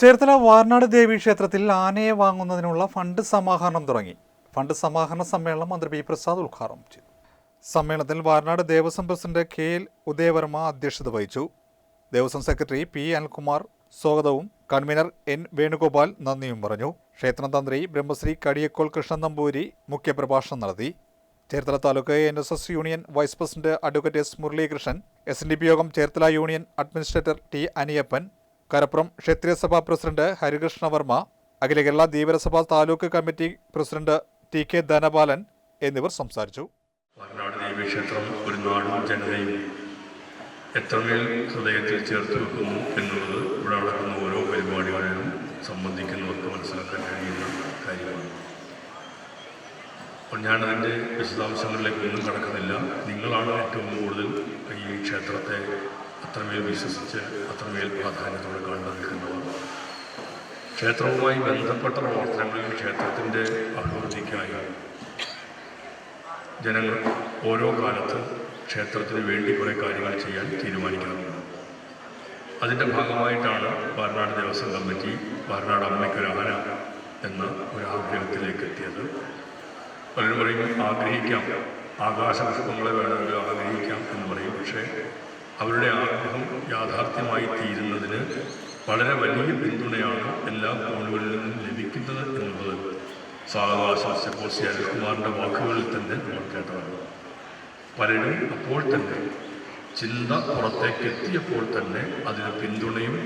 ചേർത്തല വാർനാട് ദേവി ക്ഷേത്രത്തിൽ ആനയെ വാങ്ങുന്നതിനുള്ള ഫണ്ട് സമാഹരണം തുടങ്ങി. ഫണ്ട് സമാഹരണ സമ്മേളനം മന്ത്രി പി പ്രസാദ് ഉദ്ഘാടനം ചെയ്തു. സമ്മേളനത്തിൽ Varnad Devaswom president K L Udayavarma അധ്യക്ഷത വഹിച്ചു. ദേവസ്വം സെക്രട്ടറി പി അനിൽകുമാർ സ്വാഗതവും കൺവീനർ എൻ വേണുഗോപാൽ നന്ദിയും പറഞ്ഞു. ക്ഷേത്രം തന്ത്രി ബ്രഹ്മശ്രീ കടിയക്കോൾ കൃഷ്ണൻ നമ്പൂരി മുഖ്യപ്രഭാഷണം നടത്തി. Cherthala taluk N S S union vice president advocate S Muralikrishnan S N D P Yogam Cherthala union administrator T Aniyappan Karappuram Kshatriya Sabha president Harikrishna Varma Akhila Kerala ദീപരസഭാ taluk committee president T K Dhanapalan എന്നിവർ സംസാരിച്ചു. വയനാട് ദേവീക്ഷേത്രം ഒരു നാടും ജനതയും വെക്കുന്നു എന്നുള്ളത് ഓരോ പരിപാടികളിലും കാര്യമാണ്. ഞാനതിന്റെ വിശദാംശങ്ങളിലേക്ക് ഒന്നും കടക്കുന്നില്ല. നിങ്ങളാണ് ഏറ്റവും കൂടുതൽ ഈ ക്ഷേത്രത്തെ അത്രമേൽ വിശ്വസിച്ച് അത്രമേൽ പ്രാധാന്യത്തോടെ കണ്ടു നിൽക്കുന്നതാണ് ക്ഷേത്രവുമായി ബന്ധപ്പെട്ട പ്രവർത്തനങ്ങളിൽ ക്ഷേത്രത്തിന്റെ അഭിവൃദ്ധിക്കായി ജനങ്ങൾ ഓരോ കാലത്തും ക്ഷേത്രത്തിന് വേണ്ടി കുറേ കാര്യങ്ങൾ ചെയ്യാൻ തീരുമാനിക്കാറുണ്ട് അതിന്റെ ഭാഗമായിട്ടാണ് വയനാട് ദേവസ്വം കമ്മിറ്റി വയനാട് അമ്മയ്ക്കൊരാന എന്ന ഒരു ആഗ്രഹത്തിലേക്ക് എത്തിയത്. പലരും പറയും ആഗ്രഹിക്കാം. ആകാശപുഷ്പങ്ങളെ വേണമെങ്കിൽ ആഗ്രഹിക്കാം എന്ന് പറയും. പക്ഷേ അവരുടെ ആഗ്രഹം യാഥാർത്ഥ്യമായി തീരുന്നതിന് വളരെ വലിയ പിന്തുണയാണ് എല്ലാ കോണുകളിൽ നിന്നും ലഭിക്കുന്നത് എന്നുള്ളത്. സാവകാശിച്ചപ്പോൾ സി അനിൽകുമാറിന്റെ വാക്കുകളിൽ തന്നെ നമ്മൾ കേട്ടതാണ്. പലരും അപ്പോൾ തന്നെ ചിന്ത പുറത്തേക്ക് എത്തിയപ്പോൾ തന്നെ അതിന് പിന്തുണയും